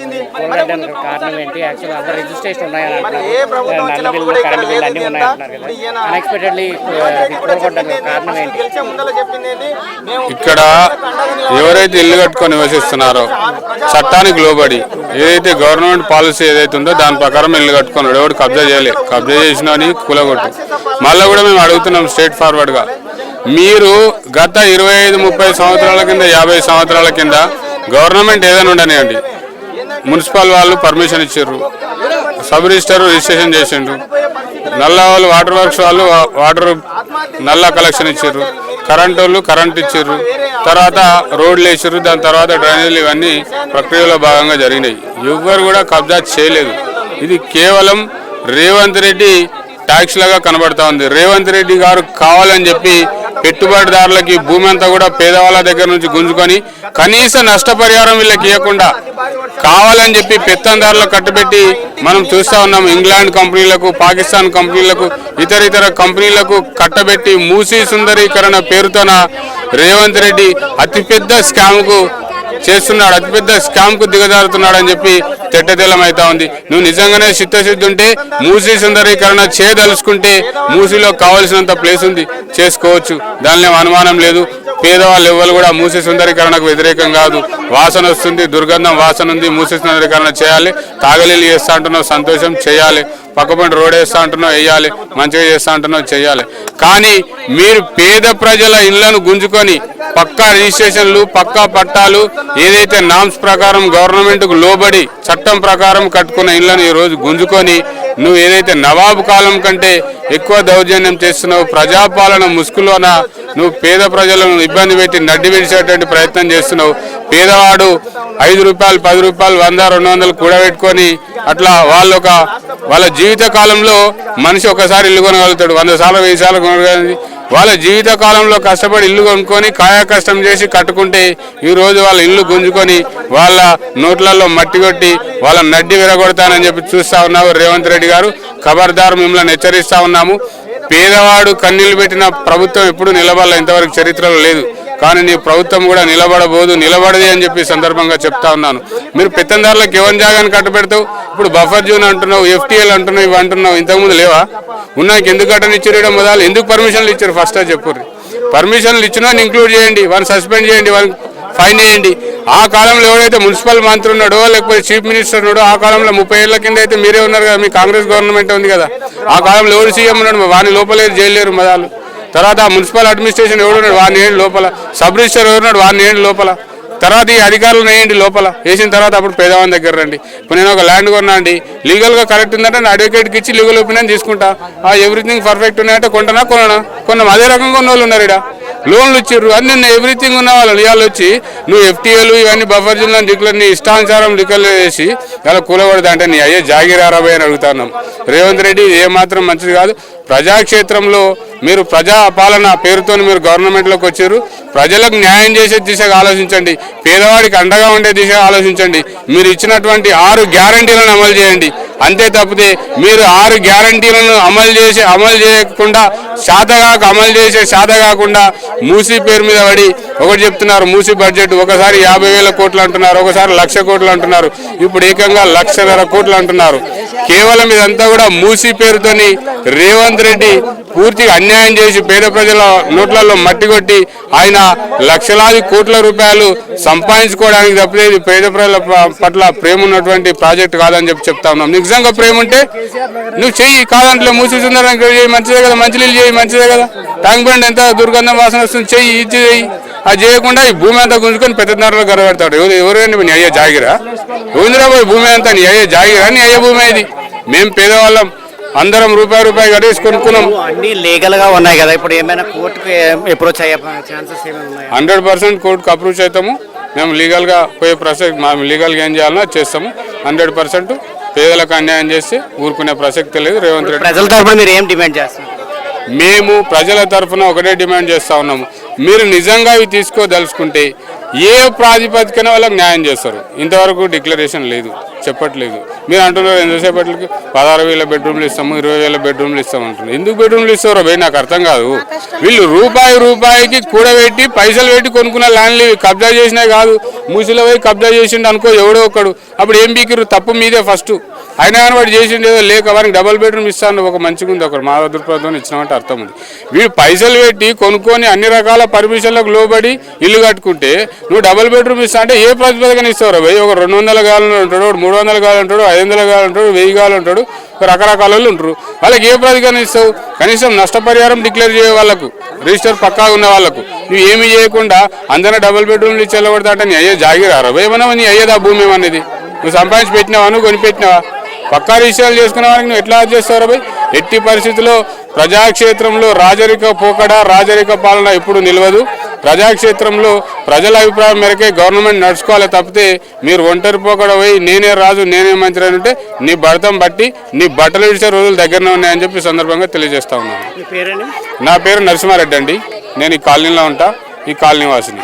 కారణం ఏంటి? యాక్చువల్ అందరు రిజిస్ట్రేషన్ ఉన్నాయని అంటున్నారు ఇక్కడ కరెంట్ అన్ని కదా. అన్ఎక్స్పెక్టెడ్లీ? కారణం ఏంటి? ఎవరైతే ఇల్లు కట్టుకొని నివసిస్తున్నారో చట్టానికి లోబడి ఏదైతే గవర్నమెంట్ పాలసీ ఏదైతే ఉందో దాని ప్రకారం ఇల్లు కట్టుకున్నాడు ఎవడు కబ్జా చేయలేదు కబ్జా చేసినా అని కూలగొట్టు. మళ్ళీ కూడా మేము అడుగుతున్నాం స్ట్రేట్ ఫార్వర్డ్గా మీరు గత ఇరవై ఐదు ముప్పై సంవత్సరాల కింద యాభై సంవత్సరాల కింద గవర్నమెంట్ ఏదైనా ఉండనివ్వండి. మున్సిపల్ వాళ్ళు పర్మిషన్ ఇచ్చారు. సబ్ రిజిస్టర్ రిజిస్ట్రేషన్ చేసిండ్రు. నల్ల వాళ్ళు వాటర్ వర్క్స్ వాళ్ళు వా- వాటర్ నల్ల కలెక్షన్ ఇచ్చారు. కరెంట్ వాళ్ళు కరెంట్ ఇచ్చారు. తర్వాత రోడ్లు వేసారు దాని తర్వాత డ్రైనేజీలు ఇవన్నీ ప్రక్రియలో భాగంగా జరిగినాయి. ఎవ్వరు కూడా కబ్జా చేయలేదు. ఇది కేవలం రేవంత్ రెడ్డి ట్యాక్స్ లాగా కనబడతా ఉంది. రేవంత్ రెడ్డి గారు కావాలని చెప్పి పెట్టుబడిదారులకి భూమి అంతా కూడా పేదవాళ్ళ దగ్గర నుంచి గుంజుకొని కనీస నష్టపరిహారం వీళ్ళకి ఇవ్వకుండా కావాలని చెప్పి పెత్తందారులు కట్టుబెట్టి మనం చూస్తా ఉన్నాం. ఇంగ్లాండ్ కంపెనీలకు పాకిస్తాన్ కంపెనీలకు ఇతర ఇతర కంపెనీలకు కట్టబెట్టి మూసీ సుందరీకరణ పేరుతోన రేవంత్ రెడ్డి అతిపెద్ద స్కామ్కు చేస్తున్నాడు. అతిపెద్ద స్కామ్కు దిగజారుతున్నాడు అని చెప్పి తెట్టతెల్లం అవుతా ఉంది. నువ్వు నిజంగానే చిత్తశుద్ధి ఉంటే మూసీ సుందరీకరణ చేయదలుచుకుంటే మూసీలో కావలసినంత ప్లేస్ ఉంది. చేసుకోవచ్చు. దానిలో అనుమానం లేదు. పేదవాళ్ళు ఎవ్వరు కూడా మూసీ సుందరీకరణకు వ్యతిరేకం కాదు. వాసన వస్తుంది దుర్గంధం వాసన ఉంది మూసీ సుందరీకరణ చేయాలి. తాగలీలు చేస్తా అంటున్నావు సంతోషం చేయాలి. పక్కపంట రోడ్ వేస్తా అంటున్నావు వేయాలి. మంచిగా చేస్తా అంటున్నావు చేయాలి కానీ మీరు పేద ప్రజల ఇళ్ళను గుంజుకొని పక్కా రిజిస్ట్రేషన్లు పక్కా పట్టాలు ఏదైతే నామ్స్ ప్రకారం గవర్నమెంట్కు లోబడి చట్టం ప్రకారం కట్టుకున్న ఇళ్ళను ఈ రోజు గుంజుకొని నువ్వు ఏదైతే నవాబు కాలం కంటే ఎక్కువ దౌర్జన్యం చేస్తున్నావు ప్రజాపాలన ముసుగులోన నువ్వు పేద ప్రజలను ఇబ్బంది పెట్టి నడ్డి విడిచేటువంటి ప్రయత్నం చేస్తున్నావు. పేదవాడు ఐదు రూపాయలు పది రూపాయలు వంద రెండు వందలు కూడబెట్టుకొని అట్లా వాళ్ళు ఒక వాళ్ళ జీవిత కాలంలో మనిషి ఒకసారి ఇల్లు కొనగలుగుతాడు. వంద సార్లు వెయ్యి సార్లు కొనగలిగింది. వాళ్ళ జీవిత కాలంలో కష్టపడి ఇల్లు కొనుక్కొని కాయా కష్టం చేసి కట్టుకుంటే ఈరోజు వాళ్ళ ఇల్లు గుంజుకొని వాళ్ళ నోట్లలో మట్టి కొట్టి వాళ్ళ నడ్డి విరగొడతానని చెప్పి చూస్తా ఉన్నావు రేవంత్ రెడ్డి గారు. ఖబర్దారు మిమ్మల్ని హెచ్చరిస్తా ఉన్నాము. పేదవాడు కన్నీళ్ళు పెట్టిన ప్రభుత్వం ఎప్పుడు నిలబడాల ఇంతవరకు చరిత్రలో లేదు. కానీ నీ ప్రభుత్వం కూడా నిలబడబోదు నిలబడది అని చెప్పి సందర్భంగా చెప్తా ఉన్నాను. మీరు పెత్తందారులకు ఎవరి జాగాన్ని కట్టబెడతావు? ఇప్పుడు బఫర్ జోన్ అంటున్నావు ఎఫ్టీఎల్ అంటున్నావు ఇవి అంటున్నావు ఇంతకుముందు లేవా? ఉన్నాక ఎందుకు కట్టనిచ్చారు మొదలు? ఎందుకు పర్మిషన్లు ఇచ్చారు? ఫస్ట్ చెప్పు పర్మిషన్లు ఇచ్చినా ఇంక్లూడ్ చేయండి వాళ్ళని సస్పెండ్ చేయండి వాళ్ళని ఫైన్ వేయండి. ఆ కాలంలో ఎవరైతే మున్సిపల్ మంత్రి ఉన్నాడో లేకపోతే చీఫ్ మినిస్టర్ ఉన్నాడో ఆ కాలంలో ముప్పై ఏళ్ళ కింద అయితే మీరే ఉన్నారు కదా మీ కాంగ్రెస్ గవర్నమెంట్ ఉంది కదా. ఆ కాలంలో ఎవరు సీఎం ఉన్నాడు? వాని లోపలే జైలేరు మదాలు. తర్వాత మున్సిపల్ అడ్మినిస్ట్రేషన్ ఎవడున్నాడు వాడిని ఏంటి లోపల. సబ్ రిజిస్టర్ ఎవరున్నాడు వాడిని ఏంటి లోపల. తర్వాత ఈ అధికారులను వేయండి లోపల. వేసిన తర్వాత అప్పుడు పేదవాని దగ్గర రండి. ఇప్పుడు నేను ఒక ల్యాండ్ కొన్నా అండి. లీగల్గా కరెక్ట్ ఉందంటే నేను అడ్వకేట్కి ఇచ్చి లీగల్ ఒపీనియన్ తీసుకుంటా. ఆ ఎవ్రీథింగ్ పర్ఫెక్ట్ ఉన్నాయంటే కొంటనా కొననా? కొన్నాం. అదే రకంగా ఉన్న వాళ్ళు ఉన్నారు ఇక్కడ లోన్లు ఇచ్చారు అన్ని ఎవ్రీథింగ్ ఉన్న వాళ్ళు ఇవాళ వచ్చి నువ్వు ఎఫ్టీఏలు ఇవన్నీ బఫర్ జిల్లా డిక్లర్ నీ ఇష్టానుసారం డిక్లర్ చేసి అలా కూలబడదా నీ అయ్యే జాగిరారాబాయ్ అని అడుగుతున్నాం. రేవంత్ రెడ్డి ఏమాత్రం మంచిది కాదు. ప్రజాక్షేత్రంలో మీరు ప్రజా పాలన పేరుతో మీరు గవర్నమెంట్లోకి వచ్చారు ప్రజలకు న్యాయం చేసే దిశగా ఆలోచించండి. పేదవాడికి అండగా ఉండే దిశగా ఆలోచించండి. మీరు ఇచ్చినటువంటి ఆరు గ్యారంటీలను అమలు చేయండి. అంతే తప్పితే మీరు ఆరు గ్యారంటీలను అమలు చేసి అమలు చేయకుండా శాతగాక అమలు చేసే శాత కాకుండా మూసీ పేరు మీద పడి ఒకటి చెప్తున్నారు మూసీ బడ్జెట్ ఒకసారి యాభై వేల కోట్లు అంటున్నారు ఒకసారి లక్ష కోట్లు అంటున్నారు ఇప్పుడు ఏకంగా లక్షన్నర కోట్లు అంటున్నారు. కేవలం ఇదంతా కూడా మూసీ పేరుతోని రేవంత్ రెడ్డి పూర్తిగా అన్యాయం చేసి పేద ప్రజల నోట్లలో మట్టి కొట్టి ఆయన లక్షలాది కోట్ల రూపాయలు సంపాదించుకోవడానికి తప్పితే పేద ప్రజల పట్ల ప్రేమ ఉన్నటువంటి ప్రాజెక్ట్ కాదని చెప్పి చెప్తా ఉన్నాం. నీకు నిజంగా ప్రేమ ఉంటే నువ్వు చెయ్యి కాదంటే మూసి చేయి మంచిదే కదా మంచి నీళ్ళు చేయి మంచిదే కదా. ట్యాంక్ బండ్ ఎంత దుర్గంధం వాసన వస్తుంది చెయ్యి ఇది చెయ్యి. అది చేయకుండా ఈ భూమి అంతా గుంజుకొని పెద్ద ధరలో గడబెడతాడు ఎవరు ఎవరైనా నీ అయ్యే జాగిరా? పోయి భూమి అంతా నీ అయ్యే జాగిరా? నీ అయ్యే భూమి ఇది. మేము పేదవాళ్ళం. అందరం రూపాయి రూపాయి కట్టేసి కొనుక్కున్నాం. అన్ని లీగల్గా ఉన్నాయి కదా. ఇప్పుడు ఏమైనా కోర్టుకి అప్రోచ్ అయ్యే ఛాన్సెస్ హండ్రెడ్ పర్సెంట్ కోర్టుకు అప్రూవ్ అవుతాము. మేము లీగల్గా పోయే ప్రసక్తి మేము లీగల్గా ఏం చేయాలన్నా చేస్తాము. హండ్రెడ్ పర్సెంట్ పేదలకు అన్యాయం చేసి ఊరుకునే ప్రసక్తి లేదు. రేవంత్ రెడ్డి ప్రజల తరఫున మీరు ఏం డిమాండ్ చేస్తారు మేము ప్రజల తరఫున ఒకటే డిమాండ్ చేస్తా ఉన్నాము. మీరు నిజంగా ఇవి తీసుకోదలుచుకుంటే ఏ ప్రాతిపదికన వాళ్ళకి న్యాయం చేస్తారు. ఇంతవరకు డిక్లరేషన్ లేదు చెప్పట్లేదు. మీరు అంటున్నారు ఎంతసేపట్లకి? పదహారు వేల బెడ్రూమ్లు ఇస్తాము ఇరవై వేల బెడ్రూమ్లు ఇస్తాము అంటున్నారు. ఎందుకు బెడ్రూమ్లు ఇస్తారో భయ్ నాకు అర్థం కాదు. వీళ్ళు రూపాయి రూపాయికి కూడబెట్టి పైసలు పెట్టి కొనుక్కున్న ల్యాండ్లు ఇవి కబ్జా చేసినాయి కాదు. మూసిలో పోయి కబ్జా చేసిండు అనుకో ఎవడో ఒకడు అప్పుడు ఏం బీకిరు తప్పు మీదే ఫస్ట్. అయినా కానీ వాడు చేసిండేదో లేక వారికి డబల్ బెడ్రూమ్ ఇస్తాను ఒక మంచిగా ఉంది ఒకరు మా దృక్పథం ఇచ్చినామంటే అర్థం ఉంది. వీడు పైసలు పెట్టి కొనుక్కొని అన్ని రకాల పర్మిషన్లకు లోబడి ఇల్లు కట్టుకుంటే నువ్వు డబల్ బెడ్రూమ్ ఇస్తా అంటే ఏ ప్రతిపదకన ఇస్తావు వెయ్యి ఒక రెండు వందల గాలు ఉంటాడు మూడు వందల గాలు ఉంటాడు ఐదు వందల గాలు ఉంటాడు వెయ్యి గాలు ఉంటాడు రకరకాల వాళ్ళు ఉంటారు. వాళ్ళకి ఏ ప్రతికరణ ఇస్తావు? కనీసం నష్టపరిహారం డిక్లేర్ చేయ వాళ్ళకు రిజిస్టర్ పక్కా ఉన్న వాళ్ళకు. నువ్వు ఏమి చేయకుండా అందరినీ డబుల్ బెడ్రూమ్లు ఇచ్చి వెళ్ళబడతా అంటే నీ అయ్యే జాగిరారా? ఏమన్నా నీ అయ్యేదా భూమి ఏమన్నది? నువ్వు సంపాదించి పెట్టినావా? నువ్వు కొనిపెట్టినావా? పక్కా రిజిస్ట్రాలు చేసుకునే వారికి నువ్వు ఎట్లా చేస్తావు భయ్? ఎట్టి పరిస్థితుల్లో ప్రజాక్షేత్రంలో రాజరిక పోకడ రాజరిక పాలన ఎప్పుడు నిలవదు. ప్రజాక్షేత్రంలో ప్రజల అభిప్రాయం మేరకే గవర్నమెంట్ నడుచుకోవాలి తప్పితే మీరు ఒంటరి పోకడ పోయి నేనే రాజు నేనే మంత్రి అని అంటే నీ భర్తం బట్టి నీ బట్టలు ఇడిచే రోజులు దగ్గరనే ఉన్నాయని చెప్పి సందర్భంగా తెలియజేస్తా ఉన్నాను. నా పేరు నరసింహారెడ్డి అండి. నేను ఈ కాలనీలో ఉంటా ఈ కాలనీ వాసిని